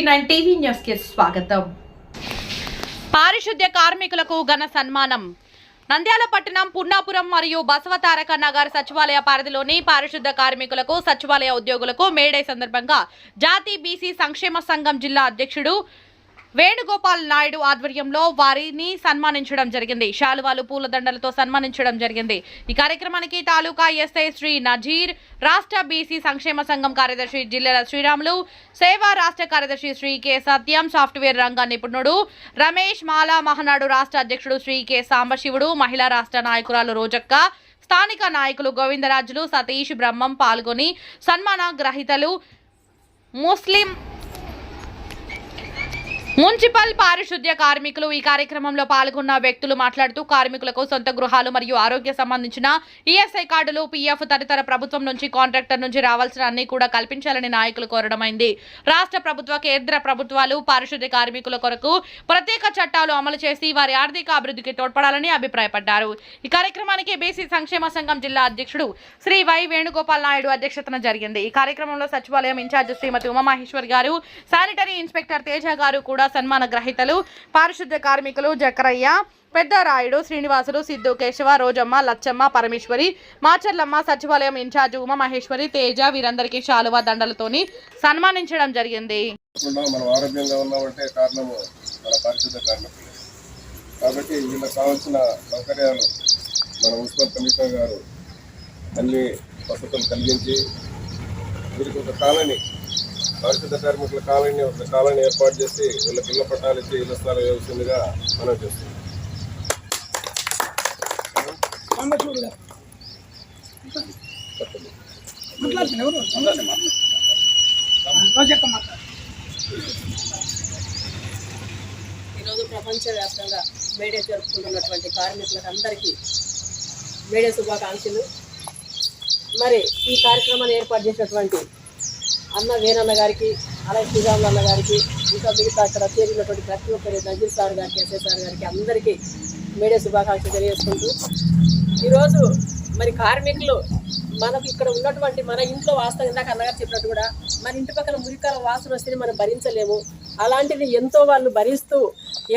Sixty nine TV న్యూస్కి స్వాగతం. పారిశుద్ధ్య కార్మికులకు ఘన సన్మానం. నంద్యాల పట్టణం పున్నాపురం మరియు బసవతారక నగర్ సచివాలయ పరిధిలోని పారిశుద్ధ కార్మికులకు సచివాలయ ఉద్యోగులకు మేడే సందర్భంగా జాతి బీసీ సంక్షేమ సంఘం జిల్లా అధ్యక్షుడు వేణుగోపాల్ నాయుడు ఆధ్వర్యంలో వారిని సన్మానించడం జరిగింది. శాలువాలు పూలదండలతో సన్మానించడం జరిగింది. ఈ కార్యక్రమానికి తాలూకా ఎస్ఐ శ్రీ నజీర్ రాష్ట్ర బీసీ సంక్షేమ సంఘం కార్యదర్శి జిల్లెల శ్రీరాములు సేవా రాష్ట్ర కార్యదర్శి శ్రీ కె సత్యం సాఫ్ట్వేర్ రంగ నిపుణుడు రమేష్ మాలా మహనాడు రాష్ట్ర అధ్యక్షుడు శ్రీ కె సాంబశివుడు మహిళా రాష్ట్ర నాయకురాలు రోజక్క స్థానిక నాయకులు గోవిందరాజులు సతీష్ బ్రహ్మం పాల్గొని సన్మాన గ్రహీతలు ముస్లిం మున్సిపల్ పారిశుద్ధ్య కార్మికులు ఈ కార్యక్రమంలో పాల్గొన్న వ్యక్తులు మాట్లాడుతూ కార్మికులకు సొంత గృహాలు మరియు ఆరోగ్య సంబంధించిన ఈఎస్ఐ కార్డులు పీఎఫ్ తదితర ప్రభుత్వం నుంచి కాంట్రాక్టర్ నుంచి రావాల్సిన అన్ని కూడా కల్పించాలని నాయకులు కోరడమైంది రాష్ట్ర ప్రభుత్వ కేంద్ర ప్రభుత్వాలు పారిశుద్ధ్య కార్మికుల కొరకు ప్రత్యేక చట్టాలు అమలు చేసి వారి ఆర్థిక అభివృద్ధికి తోడ్పడాలని అభిప్రాయపడ్డారు. ఈ కార్యక్రమానికి బీసీ సంక్షేమ సంఘం జిల్లా అధ్యక్షుడు శ్రీ వై వేణుగోపాల్ నాయుడు అధ్యక్షతన జరిగింది. ఈ కార్యక్రమంలో సచివాలయం ఇన్ఛార్జ్ శ్రీమతి ఉమామహేశ్వర్ గారు శానిటరీ ఇన్స్పెక్టర్ తేజ గారు కూడా సన్మాన గ్రహీతలు పారిశుద్ధ్య కార్మికులు జకరయ్య పెద్దరాయుడు శ్రీనివాసులు సిద్ధు కేశవ రోజమ్మ లచ్చమ్మ పరమేశ్వరి మాచర్లమ్మ సచివాలయం ఇన్ఛార్జ్ ఉమామహేశ్వరి తేజ వీరందరికీ శాలువ దండలతోని సన్మానించడం జరిగింది. మనం ఆరోగ్యంగా ఉన్నామంటే కారణము మన పరిశుద్ధ కార్మికులే. కాబట్టి వీళ్ళకి కావాల్సిన సౌకర్యాలు మన మున్సిపల్ కమిషనర్ గారు అన్ని వసతులు కలిగించి వీరికి ఒక కాలనీ పరిశుద్ధ కార్మికుల కాలనీ ఒక కాలనీ ఏర్పాటు చేసి వీళ్ళకి ఇళ్ళ పట్టాలు ఇచ్చి ఇళ్ళ స్థలం వేసిందిగా మనం చేస్తున్నాం. ఈరోజు ప్రపంచవ్యాప్తంగా మేడే జరుపుకుంటున్నటువంటి కార్మికులకు అందరికీ మేడే శుభాకాంక్షలు. మరి ఈ కార్యక్రమాన్ని ఏర్పాటు చేసినటువంటి అన్న వేణన్న గారికి అలాగే శ్రీరాములు అన్న గారికి ఇంకా మిగతా అక్కడ చేరినటువంటి ప్రతి ఒక్కరి నజీర్ సార్ గారికి ఎస్ఐ సార్ గారికి అందరికీ మీడియా శుభాకాంక్షలు తెలియజేసుకుంటూ ఈరోజు మరి కార్మికులు మనకు ఇక్కడ ఉన్నటువంటి మన ఇంట్లో వాస్తవం ఇందాక అన్నగారు చెప్పినట్టు కూడా మన ఇంటి పక్కన మురికాల వాసన వస్తేనే మనం భరించలేము. అలాంటిది ఎంతో వాళ్ళు భరిస్తూ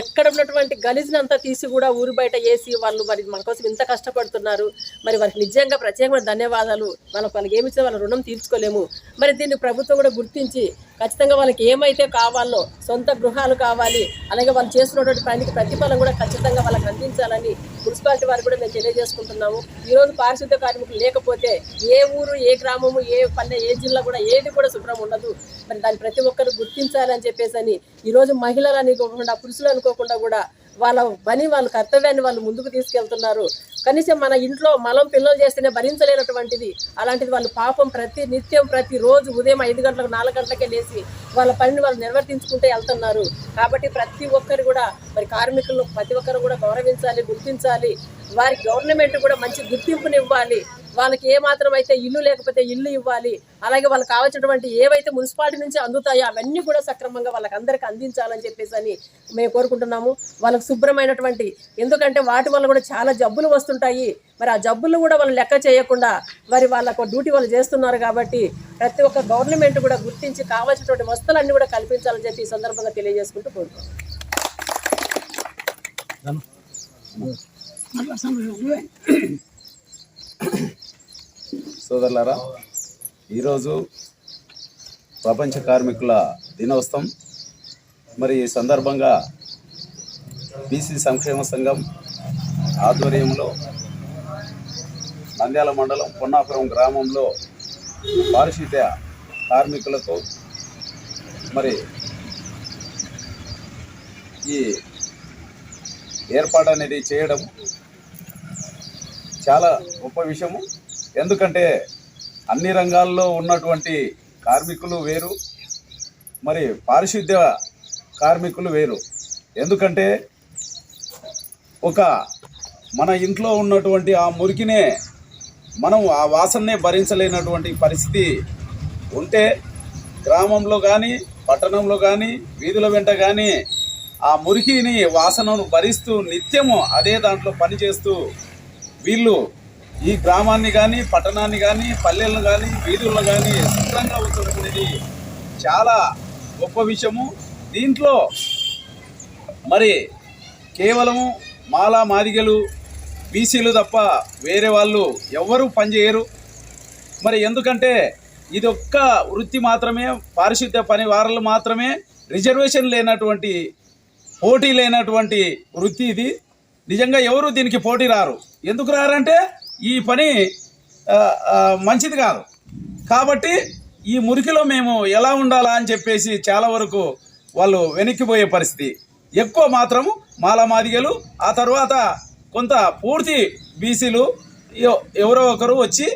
ఎక్కడ ఉన్నటువంటి గలీజ్నంతా తీసి కూడా ఊరు బయట వేసి వాళ్ళు మరి మన కోసం ఇంత కష్టపడుతున్నారు. మరి వారికి నిజంగా ప్రత్యేకమైన ధన్యవాదాలు. మనకు వాళ్ళకి ఏమి ఇచ్చినా వాళ్ళ రుణం తీర్చుకోలేము. మరి దీన్ని ప్రభుత్వం కూడా గుర్తించి ఖచ్చితంగా వాళ్ళకి ఏమైతే కావాలో సొంత గృహాలు కావాలి అలాగే వాళ్ళు చేస్తున్నటువంటి పనికి ప్రతిఫలం కూడా ఖచ్చితంగా వాళ్ళకి అందించాలని మున్సిపాలిటీ వారు కూడా మేము తెలియజేసుకుంటున్నాము. ఈరోజు పారిశుద్ధ కార్మికులు లేకపోతే ఏ ఊరు ఏ గ్రామము ఏ పల్లె ఏ జిల్లా కూడా ఏది కూడా శుభ్రం ఉండదు. మరి దాన్ని ప్రతి ఒక్కరు గుర్తించాలని చెప్పేసి అని ఈరోజు మహిళలు అనుకోకుండా పురుషులు అనుకోకుండా కూడా వాళ్ళ పని వాళ్ళ కర్తవ్యాన్ని వాళ్ళు ముందుకు తీసుకెళ్తున్నారు. కనీసం మన ఇంట్లో మలం పిల్లలు చేస్తేనే భరించలేనటువంటిది. అలాంటిది వాళ్ళు పాపం ప్రతి నిత్యం ప్రతి రోజు ఉదయం ఐదు గంటలకు నాలుగు గంటలకే లేచి వాళ్ళ పనిని వాళ్ళు నిర్వర్తించుకుంటే వెళ్తున్నారు. కాబట్టి ప్రతి ఒక్కరు కూడా మరి కార్మికులను ప్రతి ఒక్కరు కూడా గౌరవించాలి గుర్తించాలి. వారికి గవర్నమెంట్ కూడా మంచి గుర్తింపుని ఇవ్వాలి. వాళ్ళకి ఏ మాత్రం అయితే ఇల్లు లేకపోతే ఇల్లు ఇవ్వాలి. అలాగే వాళ్ళకి కావాల్సినటువంటి ఏవైతే మున్సిపాలిటీ నుంచి అందుతాయో అవన్నీ కూడా సక్రమంగా వాళ్ళకి అందరికీ అందించాలని చెప్పేసి అని మేము కోరుకుంటున్నాము. వాళ్ళకి శుభ్రమైనటువంటి ఎందుకంటే వాటి వల్ల కూడా చాలా జబ్బులు వస్తుంటాయి. మరి ఆ జబ్బులు కూడా వాళ్ళు లెక్క చేయకుండా మరి వాళ్ళకు డ్యూటీ వాళ్ళు చేస్తున్నారు కాబట్టి ప్రతి ఒక్క గవర్నమెంట్ కూడా గుర్తించి కావాల్సినటువంటి వస్తువులన్నీ కూడా కల్పించాలని చెప్పి ఈ సందర్భంగా తెలియజేసుకుంటూ కోరుకుంటున్నాం. సోదరులారా ఈరోజు ప్రపంచ కార్మికుల దినోత్సవం. మరి ఈ సందర్భంగా బీసీ సంక్షేమ సంఘం ఆధ్వర్యంలో నంద్యాల మండలం పొన్నాపురం గ్రామంలో పారిశుద్ధ్య కార్మికులకు మరి ఈ ఏర్పాటు అనేది చేయడం చాలా గొప్ప విషయము. ఎందుకంటే అన్ని రంగాల్లో ఉన్నటువంటి కార్మికులు వేరు మరి పారిశుద్ధ్య కార్మికులు వేరు. ఎందుకంటే ఒక మన ఇంట్లో ఉన్నటువంటి ఆ మురికినే మనం ఆ వాసననే భరించలేనటువంటి పరిస్థితి ఉంటే గ్రామంలో కానీ పట్టణంలో కానీ వీధుల వెంట కానీ ఆ మురికిని వాసనను భరిస్తూ నిత్యము అదే దాంట్లో పనిచేస్తూ వీళ్ళు ఈ గ్రామాన్ని కానీ పట్టణాన్ని కానీ పల్లెలను కానీ వీధులను కానీ శుభ్రంగా ఉంచడం అనేది చాలా గొప్ప విషయము. దీంట్లో మరి కేవలము మాలా మాదిగలు బీసీలు తప్ప వేరే వాళ్ళు ఎవ్వరూ పనిచేయరు. మరి ఎందుకంటే ఇది ఒక్క వృత్తి మాత్రమే పారిశుద్ధ్య పని వారలు మాత్రమే రిజర్వేషన్ లేనటువంటి పోటీ లేనటువంటి వృత్తి ఇది. నిజంగా ఎవరు దీనికి పోటీ రారు? ఎందుకు రారంటే ఈ పని మంచిది కాదు. కాబట్టి ఈ మురికిలో మేము ఎలా ఉండాలా అని చెప్పేసి చాలా వరకు వాళ్ళు వెనక్కిపోయే పరిస్థితి. ఎక్కువ మాత్రము మాలమాదిగలు ఆ తర్వాత కొంత పూర్తి బీసీలు ఎవరో ఒకరు వచ్చి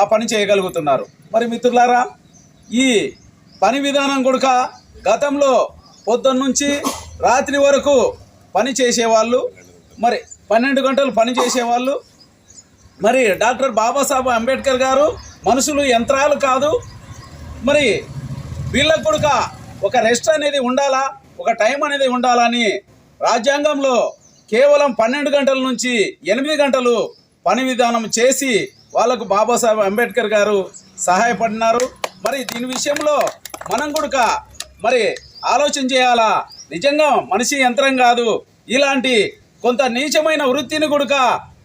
ఆ పని చేయగలుగుతున్నారు. మరి మిత్రులారా ఈ పని విధానం కొడుక గతంలో పొద్దున్నుంచి రాత్రి వరకు పని చేసేవాళ్ళు మరి పన్నెండు గంటలు పని చేసేవాళ్ళు. మరి డాక్టర్ బాబాసాహెబ్ అంబేద్కర్ గారు మనుషులు యంత్రాలు కాదు. మరి వీళ్ళకు కూడా ఒక రెస్ట్ అనేది ఉండాలా? ఒక టైం అనేది ఉండాలని రాజ్యాంగంలో కేవలం పన్నెండు గంటల నుంచి ఎనిమిది గంటలు పని విధానం చేసి వాళ్ళకు బాబాసాహెబ్ అంబేద్కర్ గారు సహాయపడినారు. మరి దీని విషయంలో మనం కూడా మరి ఆలోచన చేయాలా? నిజంగా మనిషి యంత్రం కాదు. ఇలాంటి కొంత నీచమైన వృత్తిని కూడా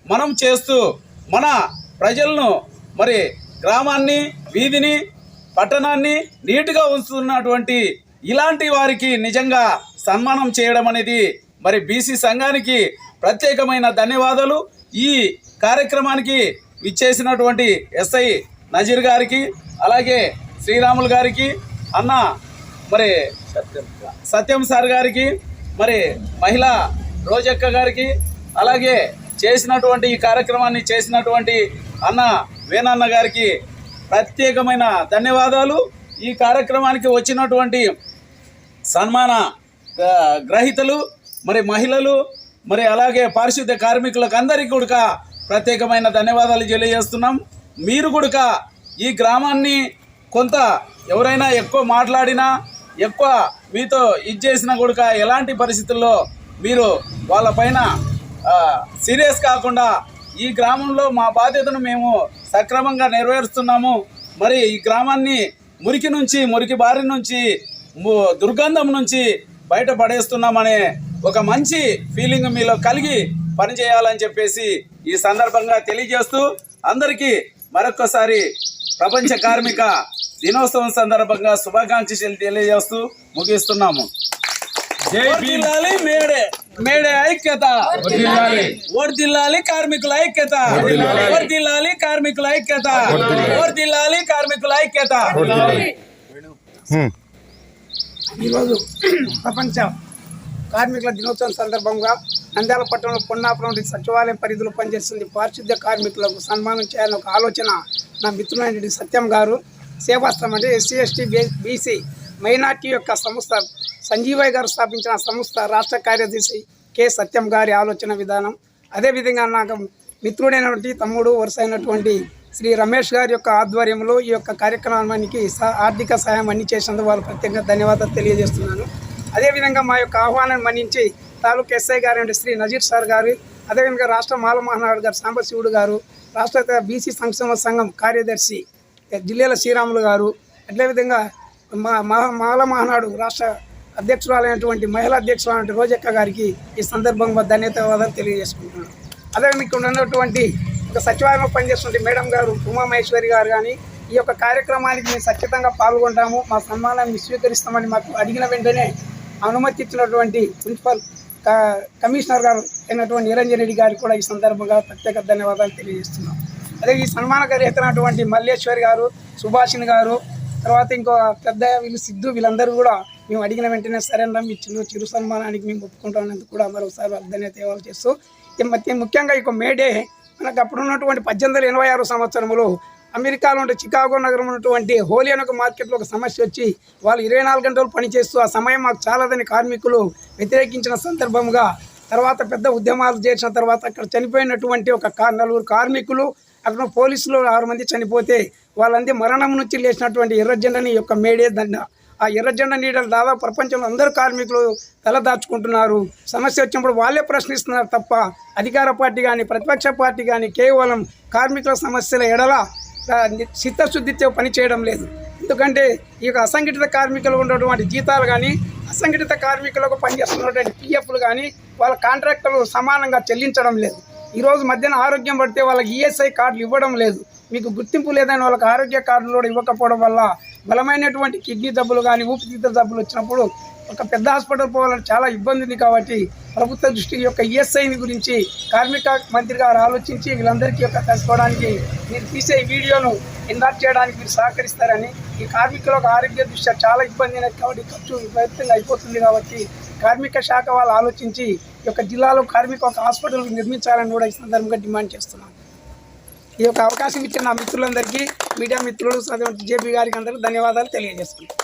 మనం చేస్తూ మన ప్రజలను మరి గ్రామాన్ని వీధిని పట్టణాన్ని నీట్గా ఉంచుతున్నటువంటి ఇలాంటి వారికి నిజంగా సన్మానం చేయడం అనేది మరి బీసీ సంఘానికి ప్రత్యేకమైన ధన్యవాదాలు. ఈ కార్యక్రమానికి విచ్చేసినటువంటి ఎస్ఐ నజీర్ గారికి అలాగే శ్రీరాములు గారికి అన్న మరి సత్యం సార్ గారికి మరి మహిళా రోజక్క గారికి అలాగే చేసినటువంటి ఈ కార్యక్రమాన్ని చేసినటువంటి అన్న వేణన్న గారికి ప్రత్యేకమైన ధన్యవాదాలు. ఈ కార్యక్రమానికి వచ్చినటువంటి సన్మాన గ్రహీతలు మరి మహిళలు మరి అలాగే పారిశుద్ధ్య కార్మికులకు అందరికీ కూడా ప్రత్యేకమైన ధన్యవాదాలు తెలియజేస్తున్నాం. మీరు కూడా ఈ గ్రామాన్ని కొంత ఎవరైనా ఎక్కువ మాట్లాడినా ఎక్కువ మీతో ఇది చేసినా కూడా ఎలాంటి పరిస్థితుల్లో మీరు వాళ్ళపైన సీరియస్ కాకుండా ఈ గ్రామంలో మా బాధ్యతను మేము సక్రమంగా నెరవేరుస్తున్నాము. మరి ఈ గ్రామాన్ని మురికి నుంచి మురికి బారి నుంచి దుర్గంధం నుంచి బయట పడేస్తున్నామనే ఒక మంచి ఫీలింగ్ మీలో కలిగి పనిచేయాలని చెప్పేసి ఈ సందర్భంగా తెలియజేస్తూ అందరికీ మరొకసారి ప్రపంచ కార్మిక దినోత్సవం సందర్భంగా శుభాకాంక్షలు తెలియజేస్తూ ముగిస్తున్నాము. వర్ధిల్లాలి మేడే. మేడే ఐక్యత. వర్దిల్లాలి. కార్మికుల ఐక్యత. వర్దిల్లాలి. కార్మికుల ఐక్యత. వర్దిల్లాలి. కార్మికుల ఐక్యత. ఈరోజు ప్రపంచ కార్మికుల దినోత్సవం సందర్భంగా నంద్యాల పట్టణంలో పొన్నాపురం నుండి సచివాలయం పరిధిలో పనిచేస్తుంది పారిశుద్ధ్య కార్మికులకు సన్మానం చేయాలని ఒక ఆలోచన నా మిత్రులైన సత్యం గారు. సేవాశ్రమం అంటే ఎస్సీ ఎస్టీ బీసీ మైనార్టీ యొక్క సంస్థ సంజీవయ్య గారు స్థాపించిన సంస్థ రాష్ట్ర కార్యదర్శి కె. సత్యం గారి ఆలోచన విధానం. అదేవిధంగా నాకు మిత్రుడైనటువంటి తమ్ముడు వరుస అయినటువంటి శ్రీ రమేష్ గారి యొక్క ఆధ్వర్యంలో ఈ యొక్క కార్యక్రమానికి సహ- ఆర్థిక సహాయం అన్ని చేసినందుకు వాళ్ళు ప్రత్యేకంగా ధన్యవాదాలు తెలియజేస్తున్నాను. అదేవిధంగా మా యొక్క ఆహ్వానం మన్నించి తాలూకు ఎస్ఐ గారు శ్రీ నజీర్ సార్ గారు అదేవిధంగా రాష్ట్ర మాల మహానాడు గారు సాంబశివుడు గారు రాష్ట్ర బీసీ సంక్షేమ సంఘం కార్యదర్శి జిల్లాల శ్రీరాములు గారు అదేవిధంగా మా మా- మాల మహానాడు రాష్ట్ర అధ్యక్షురాలైనటువంటి మహిళా అధ్యక్షురాలైన రోజక్క గారికి ఈ సందర్భంగా ధన్యవాదాలు తెలియజేసుకుంటున్నాను. అదే మీకు ఉన్నటువంటి ఒక సచివాలయంలో పనిచేస్తున్న మేడం గారు ఉమామహేశ్వరి గారు కానీ ఈ యొక్క కార్యక్రమానికి మేము ఖచ్చితంగా పాల్గొంటాము. మా సన్మానాన్ని స్వీకరిస్తామని మాకు అడిగిన వెంటనే అనుమతి ఇచ్చినటువంటి ప్రిన్సిపల్ కమిషనర్ గారు అయినటువంటి నిరంజన్ రెడ్డి గారికి కూడా ఈ సందర్భంగా ప్రత్యేక ధన్యవాదాలు తెలియజేస్తున్నాం. అదే ఈ సన్మాన గ్రహీతనటువంటి మల్లేశ్వరి గారు సుభాషిణి గారు తర్వాత ఇంకో పెద్ద వీళ్ళు సిద్ధు వీళ్ళందరూ కూడా మేము అడిగిన వెంటనే సరేనా మీ చిరు చిరు సన్మానానికి మేము ఒప్పుకుంటామన్నందుకు కూడా మరోసారి తేవాలు చేస్తూ ఈ మధ్య ముఖ్యంగా ఇక మేడే మనకు అప్పుడు ఉన్నటువంటి పద్దెనిమిది వందల ఎనభై ఆరు సంవత్సరంలో అమెరికాలో ఉంటే చికాగో నగరం ఉన్నటువంటి హోలీ అనే ఒక మార్కెట్లో ఒక సమస్య వచ్చి వాళ్ళు ఇరవై నాలుగు గంటలు పనిచేస్తూ ఆ సమయం మాకు చాలదని కార్మికులు వ్యతిరేకించిన సందర్భంగా తర్వాత పెద్ద ఉద్యమాలు చేసిన తర్వాత అక్కడ చనిపోయినటువంటి ఒక నలుగురు కార్మికులు అక్కడ పోలీసులు ఆరు మంది చనిపోతే వాళ్ళందరి మరణం నుంచి లేచినటువంటి ఎర్రజెండని యొక్క మేడే దండ. ఆ ఎర్రజెండ నీడలు దాదాపు ప్రపంచంలో అందరు కార్మికులు తలదాచుకుంటున్నారు. సమస్య వచ్చినప్పుడు వాళ్ళే ప్రశ్నిస్తున్నారు తప్ప అధికార పార్టీ కానీ ప్రతిపక్ష పార్టీ కానీ కేవలం కార్మికుల సమస్యల ఎడల చిత్తశుద్ధితో పనిచేయడం లేదు. ఎందుకంటే ఈ యొక్క అసంఘటిత కార్మికులు ఉన్నటువంటి జీతాలు కానీ అసంఘటిత కార్మికులకు పనిచేస్తున్నటువంటి పిఎఫ్లు కానీ వాళ్ళ కాంట్రాక్టులు సమానంగా చెల్లించడం లేదు. ఈరోజు మధ్యాహ్నం ఆరోగ్యం పడితే వాళ్ళకి ఈఎస్ఐ కార్డులు ఇవ్వడం లేదు. మీకు గుర్తింపు లేదని వాళ్ళకి ఆరోగ్య కార్డులు కూడా ఇవ్వకపోవడం వల్ల బలమైనటువంటి కిడ్నీ జబ్బులు కానీ ఊపిరితిత్తుల జబ్బులు వచ్చినప్పుడు ఒక పెద్ద హాస్పిటల్ పోవాలని చాలా ఇబ్బంది ఉంది కాబట్టి ప్రభుత్వ దృష్టి యొక్క ఈఎస్ఐని గురించి కార్మిక మంత్రి గారు ఆలోచించి వీళ్ళందరికీ యొక్క తెలుసుకోవడానికి మీరు తీసే వీడియోను ఎన్లార్జ్ చేయడానికి మీరు సహకరిస్తారని ఈ కార్మికులకు ఆరోగ్య దృష్ట్యా చాలా ఇబ్బంది అయినది కాబట్టి ఖర్చు విపరీతంగా అయిపోతుంది కాబట్టి కార్మిక శాఖ వాళ్ళు ఆలోచించి ఈ యొక్క జిల్లాలో కార్మిక ఒక హాస్పిటల్ నిర్మించాలని కూడా ఈ సందర్భంగా డిమాండ్ చేస్తున్నాను. ఈ యొక్క అవకాశం ఇచ్చిన నా మిత్రులందరికీ మీడియా మిత్రులు జేపీ గారికి అందరికీ ధన్యవాదాలు తెలియజేస్తున్నాను.